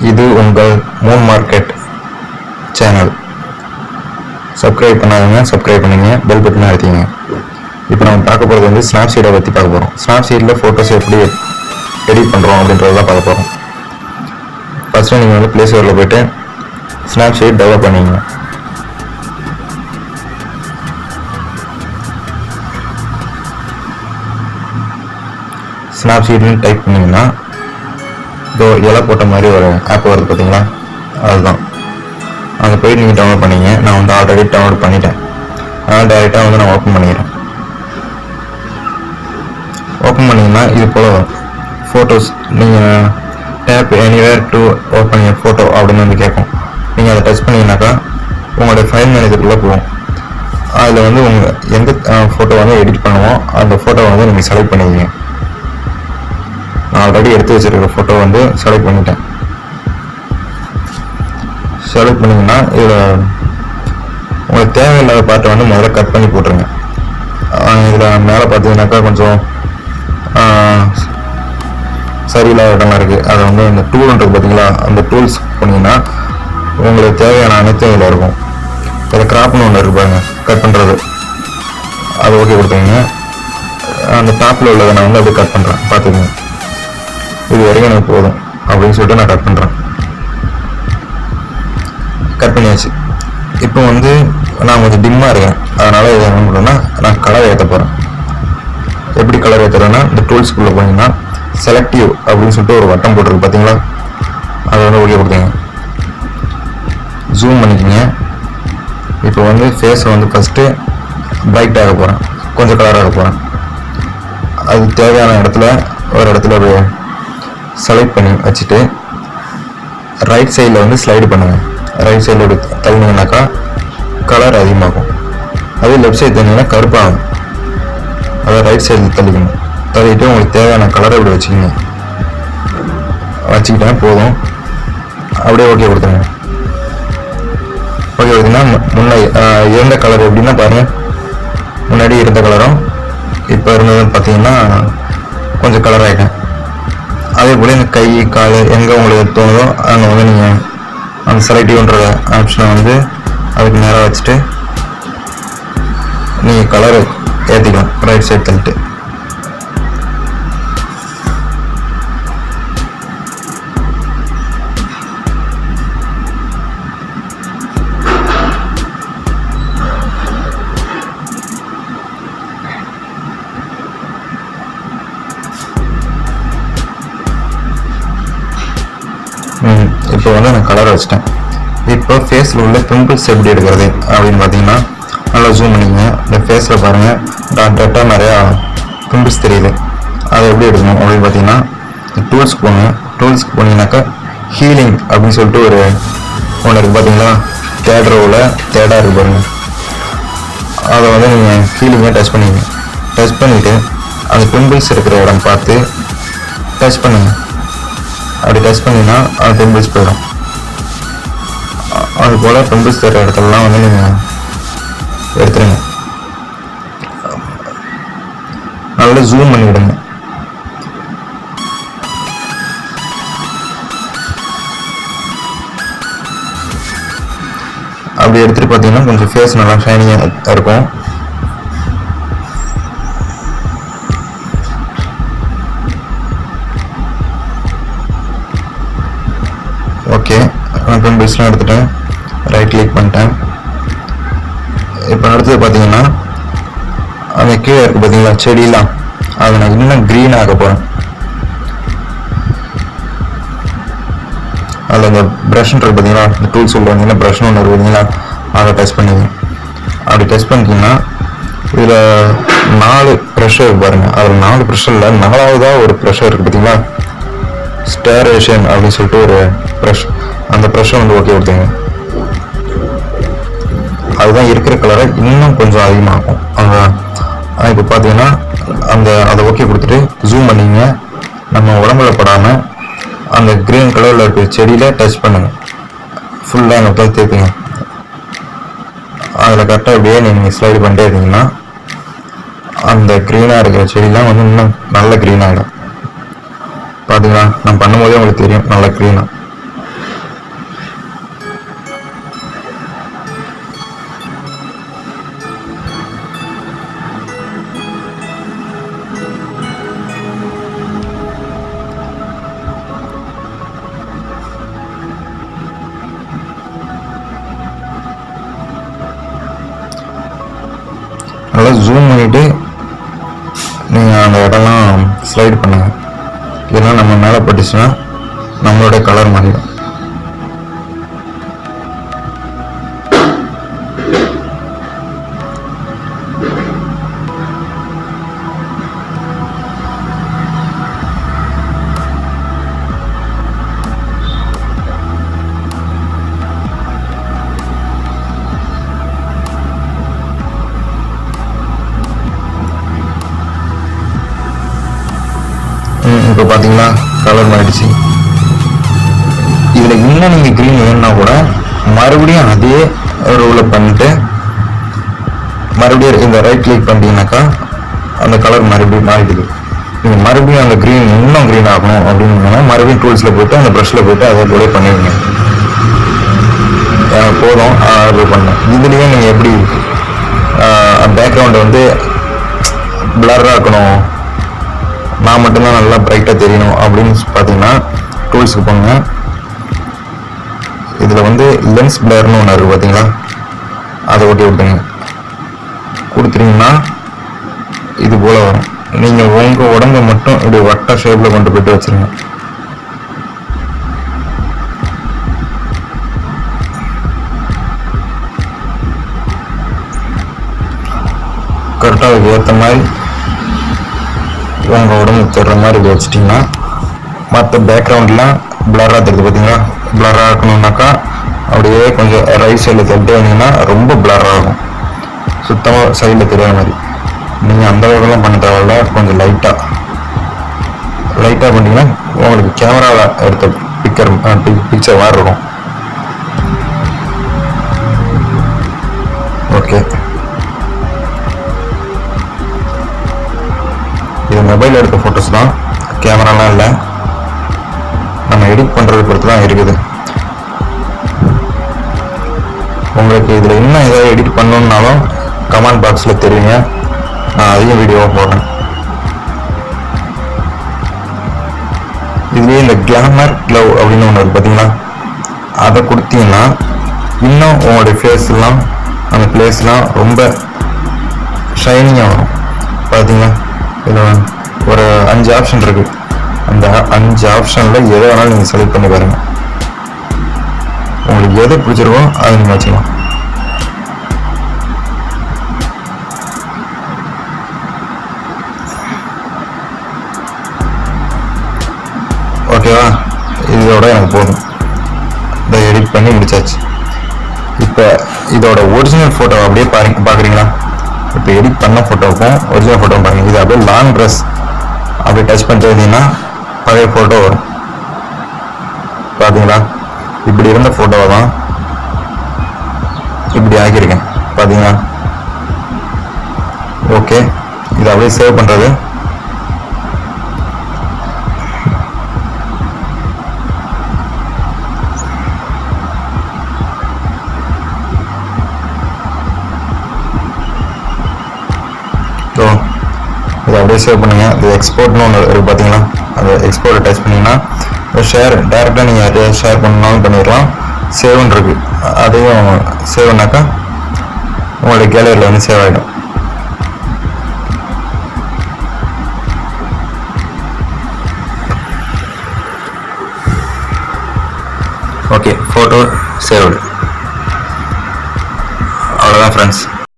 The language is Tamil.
இது உங்கள் மூன் மார்க்கெட் சேனல் சப்ஸ்கிரைப் பண்ணாதவங்க சப்ஸ்கிரைப் பண்ணுங்க பெல் பட்டனை அழுத்திங்க இப்போ நம்ம பார்க்க போகிறது வந்து ஸ்னாப்சீட்டை பற்றி பார்க்க போகிறோம் ஸ்னாப்சீட்டில் ஃபோட்டோஸ் எப்படி எடிட் பண்ணுறோம் அப்படின்றத தான் பார்க்க போகிறோம் ஃபஸ்ட்டு நீங்கள் வந்து ப்ளே ஸ்டோரில் போயிட்டு ஸ்னாப்சீட் டெவலப் பண்ணிங்க ஸ்னாப்சீட்னு டைப் பண்ணிங்கன்னா ப்ரோ இலை போட்ட மாதிரி ஒரு ஆப் வருது பார்த்தீங்களா? அதுதான். அங்கே போய் நீங்கள் டவுன்லோட் பண்ணிங்க. நான் வந்து ஆல்ரெடி டவுன்லோட் பண்ணிட்டேன். அதனால் டேரெக்டாக வந்து நான் ஓப்பன் பண்ணிக்கிறேன். ஓப்பன் பண்ணிங்கன்னா இது போல் வரும். ஃபோட்டோஸ் நீங்கள் tap anywhere to open a photo அப்படின்னு வந்து கேட்கும். நீங்கள் அதை டச் பண்ணீங்கன்னாக்கா உங்களுடைய ஃபைல் மேனேஜருக்குள்ளே போகும். அதில் வந்து உங்கள் எந்த ஃபோட்டோ வந்து எடிட் பண்ணுவோம் அந்த ஃபோட்டோவை வந்து நீங்கள் செலக்ட் பண்ணிக்கிங்க ஆல்ரெடி எடுத்து வச்சிருக்கிற ஃபோட்டோ வந்து செலக்ட் பண்ணிட்டேன். செலக்ட் பண்ணிங்கன்னா இதில் உங்களுக்கு தேவையில்லாத பாட்டை வந்து முதல்ல கட் பண்ணி போட்டுருங்க. இதில் மேலே பார்த்தீங்கன்னாக்கா கொஞ்சம் சரியில்லாத இடம்லாம் இருக்குது அதை வந்து இந்த டூல் இருக்குது பார்த்தீங்களா அந்த டூல்ஸ் போனீங்கன்னா உங்களுக்கு தேவையான அனைத்தும் இதில் இருக்கும். இதில் கிராப்னு ஒன்று இருக்கு பாருங்க. கட் பண்ணுறது அது ஓகே கொடுத்துருங்க. அந்த டாப்பில் உள்ளதை நான் வந்து அப்படியே கட் பண்ணுறேன் பார்த்துக்கோங்க. இது வரைக்கும் எனக்கு போதும். அப்படின்னு சொல்லிட்டு நான் கட் பண்ணுறேன் கட் பண்ணியாச்சு. இப்போ வந்து நான் கொஞ்சம் டிம்மாக இருக்கேன். அதனால் இதை என்ன பண்ணுறேன்னா நான் கலர் ஏற்ற போகிறேன் எப்படி கலர் ஏற்றுறேன்னா இந்த டூல்ஸ்குள்ளே போனீங்கன்னா செலக்டிவ் அப்படின்னு சொல்லிட்டு ஒரு வட்டம் போட்டிருக்கு பார்த்தீங்களா அதை வந்து ஓகே கொடுத்தீங்க. ஜூம் பண்ணிக்கோங்க. இப்போ வந்து ஃபேஸை வந்து ஃபஸ்ட்டு பிரைட் ஆக போகிறேன் கொஞ்சம் கலராக போகிறேன் அது தேவையான இடத்துல ஒரு இடத்துல ஒரு செலக்ட் பண்ணி வச்சுட்டு ரைட் சைடில் வந்து ஸ்லைடு பண்ணுங்கள் ரைட் சைடில் இப்படி தள்ளினீங்கனாக்கா கலர் அதிகமாகும். அதே லெஃப்ட் சைடு தள்ளினீங்கன்னா கருப்பாகும். அதை ரைட் சைடில் தள்ளிக்கணும். தள்ளிட்டு உங்களுக்கு தேவையான கலரை இப்படி வச்சுக்கணும் வச்சுக்கிட்டேன் போதும். அப்படியே ஓகே கொடுத்துருங்க. ஓகே கொடுத்தீங்கன்னா முன்ன இருந்த கலர் எப்படின்னா பாருங்கள் முன்னாடி இருந்த கலரும் இப்போ இருந்ததுன்னு பார்த்தீங்கன்னா கொஞ்சம் கலர் ஆகிட்டேன் அதே போல் இந்த கை கால் எங்கே உங்களுக்கு தோணுதோ அங்கே வந்து நீங்கள் அந்த செலக்டிவ்ன்ற ஆப்ஷனை வந்து அதுக்கு நேராக வச்சுட்டு நீங்கள் கலர் ஏற்றிக்கலாம் ரைட் சைடு தள்ளிட்டு இப்போ வந்து நான் கலர் வச்சிட்டேன் இப்போ ஃபேஸில் உள்ள பிம்பிள்ஸ் எப்படி எடுக்கிறது அப்படின்னு பார்த்தீங்கன்னா நல்லா ஜூம் பண்ணிங்க இந்த ஃபேஸில் பாருங்கள் டாட் டாட்டாக நிறையா பிம்பிள்ஸ் தெரியுது. அதை எப்படி எடுக்கணும் அப்படின்னு பார்த்தீங்கன்னா டூல்ஸ்க்கு போங்க. டூல்ஸ்க்கு போனீங்கன்னாக்கா ஹீலிங் அப்படின்னு சொல்லிட்டு ஒரு ஒன்று இருக்குது பார்த்தீங்களா? தேர்ட் ரோவில் தேர்டாக இருக்கு பாருங்கள் அதை வந்து நீங்கள் ஹீலிங்கை டச் பண்ணிக்கங்க. டச் பண்ணிவிட்டு அந்த பிம்பிள்ஸ் இருக்கிற இடம் பார்த்து டச் பண்ணுங்கள் அப்படி டச் பண்ணிங்கன்னா அது பிம்பிள்ஸ் போயிடும். அது போல் பிம்பிள்ஸ் தர இடத்துலலாம் வந்து நீங்கள் எடுத்துருங்க. நல்லா ஜூம் பண்ணி விடுங்க அப்படி எடுத்துகிட்டு பார்த்தீங்கன்னா கொஞ்சம் ஃபேஸ் நல்லா ஷைனிங்காக இருக்கும். நான் பேஸ்லாம் எடுத்துட்டேன். ரைட் கிளிக் பண்ணிட்டேன். இப்போ அடுத்தது பார்த்தீங்கன்னா அந்த கீழே இருக்குது பார்த்தீங்களா செடியெலாம் அதை நான் இன்னும் க்ரீன் ஆக்க போகிறேன் அதில் அந்த ப்ரஷ்ன்னு இருக்கு பார்த்தீங்களா இந்த டூல்ஸ் உள்ள வந்தீங்கன்னா ப்ரஷ்னு ஒன்று இருக்கு பார்த்தீங்களா அதை டெஸ்ட் பண்ணிங்க அப்படி டெஸ்ட் பண்ணிட்டீங்கன்னா இதில் நாலு ப்ரெஷர் பாருங்கள் அதில் நாலு ப்ரெஷரில் நாலாவதாக ஒரு ப்ரெஷர் இருக்குது பார்த்தீங்களா? ஸ்டேரேஷன் அப்படின்னு சொல்லிட்டு ஒரு ப்ரஷ் அந்த ப்ரெஷ்ஷை வந்து ஓகே கொடுத்தீங்க. அதுதான் இருக்கிற கலரை இன்னும் கொஞ்சம் அதிகமாகும். அந்த இப்போ பார்த்தீங்கன்னா அந்த அதை ஓகே கொடுத்துட்டு ஜூம் பண்ணிங்க. நம்ம உடம்புல படாமல் அந்த க்ரீன் கலரில் இருக்கிற செடியில் டச் பண்ணுங்கள் ஃபுல்லாக அந்த போய் தேய்ப்பீங்க. அதில் கரெக்டாக அப்படியே நீங்கள் ஸ்லைடு பண்ணிட்டே இருந்தீங்கன்னா அந்த க்ரீனாக இருக்கிற செடிலாம் வந்து இன்னும் நல்ல க்ரீன் ஆகிடும் பார்த்தீங்களா நம்ம பண்ணும்போதே உங்களுக்கு தெரியும் நல்ல க்ரீனாக ஜூம் பண்ணிட்டு நீங்கள் அந்த இடம்லாம் ஸ்லைட் பண்ணுங்கள் இதெல்லாம் நம்ம மேலே பட்டுச்சுன்னா நம்மளோட கலர் மாறிடும். இப்போ பார்த்தீங்களா கலர் மாறிடுச்சு. இதில் இன்னும் நீங்கள் க்ரீன் வேணும்னா கூட மறுபடியும் அதே ரோவில் பண்ணிட்டு மறுபடியும் இந்த ரைட் கிளிக் பண்ணிட்டீங்கன்னாக்கா அந்த கலர் மறுபடியும் மாறிடுது. நீங்கள் மறுபடியும் அந்த க்ரீன் இன்னும் க்ரீன் ஆகணும் அப்படின்னு மறுபடியும் டூல்ஸில் போயிட்டு அந்த ப்ரஷில் போயிட்டு அதே போல பண்ணிடுங்க. போதும் ஆர்டர் பண்ணேன் இதுலேயே நீங்கள் எப்படி பேக்ரவுண்டை வந்து பிளராக இருக்கணும்? நான் மட்டும்தான் நல்லா பிரைட்டாக தெரியணும் அப்படின்னு பார்த்தீங்கன்னா டூல்ஸுக்கு போங்க. இதில் வந்து லென்ஸ் பிளர்னு ஒன்று இருக்குது பார்த்தீங்களா? அதை ஒட்டி விட்டுங்க கொடுத்துட்டீங்கன்னா இது போல் வரும். நீங்கள் உங்கள் உடம்பை மட்டும் இப்படி வட்ட ஷேப்பில் கொண்டு போயிட்டு வச்சுருங்க. கரெக்டாக அதுக்கு ஏற்ற மாதிரி உங்கள் உடம்பு தொடுற மாதிரி இப்படி வச்சிட்டிங்கன்னா மற்ற பேக்ரவுண்ட்லாம் பிளராக தருது பார்த்தீங்களா? பிளராக இருக்கணுன்னாக்கா அப்படியே கொஞ்சம் ரைட் சைடில் தட்டி வந்தீங்கன்னா ரொம்ப பிளராக ஆகும் சுத்தமாக சைடில் தெரியாத மாதிரி. நீங்கள் அந்த அளவுக்குலாம் பண்ண தேவையில்ல கொஞ்சம் லைட்டாக லைட்டாக பண்ணிங்கன்னா உங்களுக்கு கேமராவில் எடுத்த பிக்சர் பிக்சர் மாதிரி இருக்கும். மொபைல் எடுத்த ஃபோட்டோஸ் தான். கேமராலாம் இல்லை. நம்ம எடிட் பண்ணுறது பொறுத்து தான் இருக்குது. உங்களுக்கு இதில் இன்னும் ஏதாவது எடிட் பண்ணணுன்னாலும் கமெண்ட் பாக்ஸில் தெரியுங்க. நான் அதையும் வீடியோவாக போடுறேன். இதுலேயே இந்த கிளாமர் க்ளவ் அப்படின்னு ஒன்று இருக்குது பார்த்தீங்களா அதை கொடுத்தீங்கன்னா இன்னும் உங்களுடைய ஃபேஸ்லாம் அந்த பிளேஸ்லாம் ரொம்ப ஷைனிங்காக வரும். பார்த்தீங்களா இதில் ஒரு அஞ்சு ஆப்ஷன் இருக்கு. அந்த அஞ்சு ஆப்ஷனில் எதை வேணாலும் நீங்கள் செலக்ட் பண்ணி பாருங்க. உங்களுக்கு எது பிடிச்சிருக்கோ அதை நீங்கள் வச்சுக்கலாம். ஓகேவா இதோட எனக்கு போதும். இதை எடிட் பண்ணி முடிச்சாச்சு. இப்போ இதோட ஒரிஜினல் ஃபோட்டோ அப்படியே பாருங்க பார்க்குறீங்களா இப்போ எடிட் பண்ண ஃபோட்டோவுக்கும் ஒரிஜினல் ஃபோட்டோவும் பாருங்க. இது அப்படியே லாங் ட்ரெஸ் அப்படியே டச் பண்ணிட்டீங்கன்னா பழைய ஃபோட்டோ வரும். பார்த்தீங்களா இப்படி இருந்த ஃபோட்டோவை தான் இப்படி ஆக்கியிருக்கேன். பார்த்தீங்களா ஓகே இது அப்படியே சேவ் பண்ணுறது அப்படியே சேவ் பண்ணுங்கள் இது எக்ஸ்போர்ட்னு ஒன்று இருக்குது பார்த்தீங்களா அது எக்ஸ்போர்ட் டச் பண்ணிங்கன்னா ஷேர் டேரெக்டாக நீங்கள் ஷேர் பண்ணாலும் பண்ணிடலாம். சேவ்னு இருக்குது அதையும் சேவ்னாக்கா உங்களுடைய கேலரியில் வந்து சேவ் ஆகிடும் ஓகே ஃபோட்டோ சேவ்டு அவ்வளோதான் ஃப்ரெண்ட்ஸ்